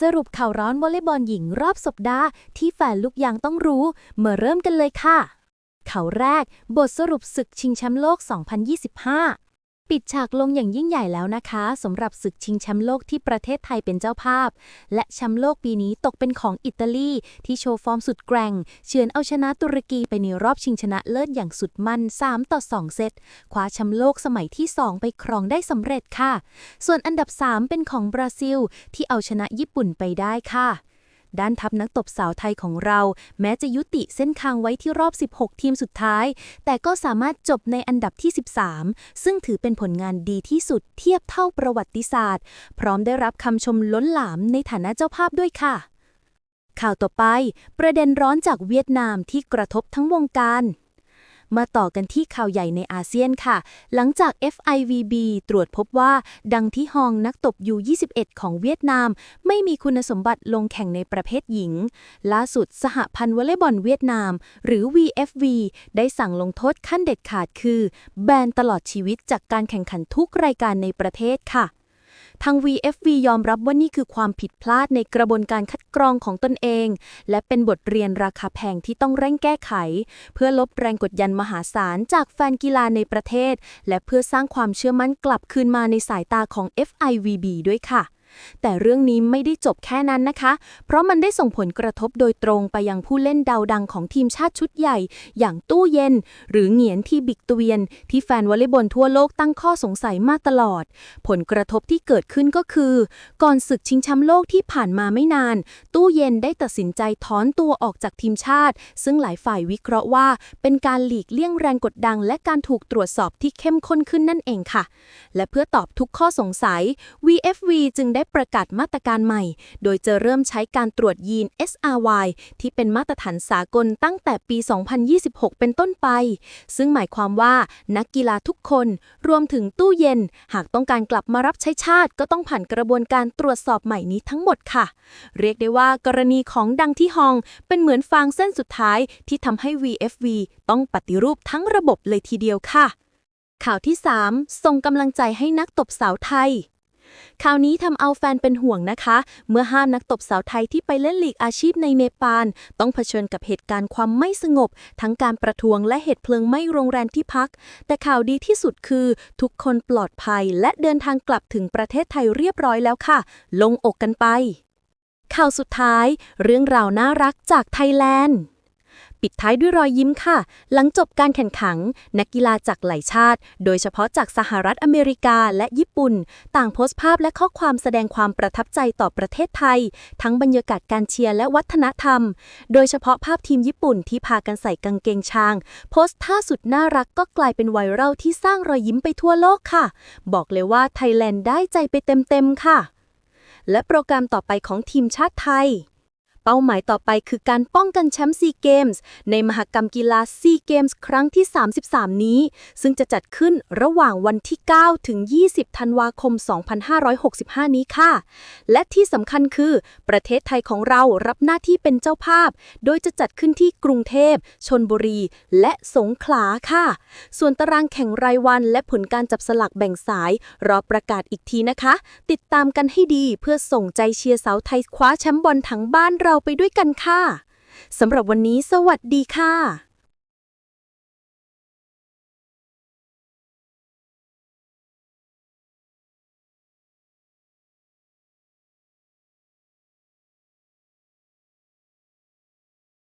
สรุปข่าวร้อนวอลเลย์บอลหญิงรอบสัปดาห์ที่แฟนลูกยางต้องรู้ มาเริ่มกันเลยค่ะ ข่าวแรก บทสรุปศึกชิงแชมป์โลก 2025 ปิดฉากลงอย่างยิ่งใหญ่แล้วนะคะสำหรับศึกชิงแชมป์โลกที่ประเทศไทยเป็นเจ้าภาพ และแชมป์โลกปีนี้ตกเป็นของอิตาลี ที่โชว์ฟอร์มสุดแกร่ง เฉือนเอาชนะตุรกีไปในรอบชิงชนะเลิศอย่างสุดมัน 3 ต่อ 2 เซตคว้าแชมป์โลกสมัยที่ 2 ไปครองได้สำเร็จค่ะ ส่วนอันดับ 3 เป็นของบราซิล ที่เอาชนะญี่ปุ่นไปได้ค่ะ ด้านทัพนักตบสาวไทยของเรา แม้จะยุติเส้นทางไว้ที่รอบ 16 ทีมสุดท้าย แต่ก็สามารถจบในอันดับที่ 13 ซึ่งถือเป็นผลงานดีที่สุดเทียบเท่าประวัติศาสตร์ พร้อมได้รับคำชมล้นหลามในฐานะเจ้าภาพด้วยค่ะ ข่าวต่อไป ประเด็นร้อนจากเวียดนามที่กระทบทั้งวงการ มาต่อกันที่ข่าวใหญ่ในอาเซียนค่ะ หลังจาก FIVB ตรวจพบว่า ดังที่ฮองนักตบยู21 ของเวียดนาม ไม่มีคุณสมบัติลงแข่งในประเภทหญิง ล่าสุดสหพันธ์วอลเลย์บอลเวียดนาม หรือ VFV ได้สั่งลงโทษขั้นเด็ดขาดคือ แบนตลอดชีวิตจากการแข่งขันทุกรายการในประเทศค่ะ ทาง VFV ยอมรับว่านี่คือความผิดพลาดในกระบวนการคัดกรองของตนเอง และเป็นบทเรียนราคาแพงที่ต้องเร่งแก้ไข เพื่อลบแรงกดยันมหาศาลจากแฟนกีฬาในประเทศ และเพื่อสร้างความเชื่อมั่นกลับคืนมาในสายตาของ FIVB ด้วยค่ะ แต่เรื่องนี้ไม่ได้จบแค่นั้นนะคะ เพราะมันได้ส่งผลกระทบโดยตรงไปยังผู้เล่นดาวดังของทีมชาติชุดใหญ่ อย่างตู้เย็น หรือเหงียนทีบิกตเวียน ที่แฟนวอลเลย์บอลทั่วโลกตั้งข้อสงสัยมาตลอด ผลกระทบที่เกิดขึ้นก็คือ ก่อนศึกชิงแชมป์โลกที่ผ่านมาไม่นาน ตู้เย็นได้ตัดสินใจถอนตัวออกจากทีมชาติ ซึ่งหลายฝ่ายวิเคราะห์ว่า เป็นการหลีกเลี่ยงแรงกดดันและการถูกตรวจสอบที่เข้มข้นขึ้นนั่นเองค่ะ และเพื่อตอบทุกข้อสงสัย VFV จึงได้ประกาศมาตรการใหม่ โดยจะเริ่มใช้การตรวจยีน SRY ที่เป็นมาตรฐานสากลตั้งแต่ปี 2026 เป็นต้นไป ซึ่งหมายความว่านักกีฬาทุกคน รวมถึงตู้เย็น หากต้องการกลับมารับใช้ชาติ ก็ต้องผ่านกระบวนการตรวจสอบใหม่นี้ทั้งหมดค่ะ เรียกได้ว่ากรณีของดังที่ฮอง เป็นเหมือนฟางเส้นสุดท้ายที่ทำให้ VFV ต้องปฏิรูปทั้งระบบเลยทีเดียวค่ะ ข่าวที่ 3 ส่งกำลังใจให้นักตบสาวไทย ข่าวนี้ทำเอาแฟนเป็นห่วงนะคะ เมื่อห้ามนักตบสาวไทยที่ไปเล่นลีกอาชีพในเนปาล ต้องเผชิญกับเหตุการณ์ความไม่สงบ ทั้งการประท้วงและเหตุเพลิงไหม้โรงแรมที่พัก แต่ข่าวดีที่สุดคือ ทุกคนปลอดภัยและเดินทางกลับถึงประเทศไทยเรียบร้อยแล้วค่ะ ลงอกกันไป ข่าวสุดท้าย เรื่องราวน่ารักจากไทยแลนด์ ปิดท้ายด้วยรอยยิ้มค่ะ หลังจบการแข่งขัน นักกีฬาจากหลายชาติ โดยเฉพาะจากสหรัฐอเมริกาและญี่ปุ่น ต่างโพสต์ภาพและข้อความแสดงความประทับใจต่อประเทศไทย ทั้งบรรยากาศการเชียร์และวัฒนธรรม โดยเฉพาะภาพทีมญี่ปุ่นที่พากันใส่กางเกงช้าง โพสต์ท่าสุดน่ารักก็กลายเป็นไวรัลที่สร้างรอยยิ้มไปทั่วโลกค่ะ บอกเลยว่าไทยแลนด์ได้ใจไปเต็มๆค่ะ และโปรแกรมต่อไปของทีมชาติไทย เป้าหมายต่อไปคือการป้องกันแชมป์ซีเกมส์ในมหกรรมกีฬาซีเกมส์ครั้งที่ 33 นี้ ซึ่งจะจัดขึ้นระหว่างวันที่ 9 ถึง 20 ธันวาคม 2565 นี้ค่ะ และที่สำคัญคือ ประเทศไทยของเรารับหน้าที่เป็นเจ้าภาพ โดยจะจัดขึ้นที่กรุงเทพ ชนบุรี และสงขลาค่ะ ส่วนตารางแข่งรายวัน และผลการจับสลักแบ่งสาย รอประกาศอีกทีนะคะ ติดตามกันให้ดีเพื่อส่งใจเชียร์สาวไทยคว้าแชมป์บอลทั้งบ้านเราไปด้วยกันค่ะสำหรับวันนี้สวัสดีค่ะ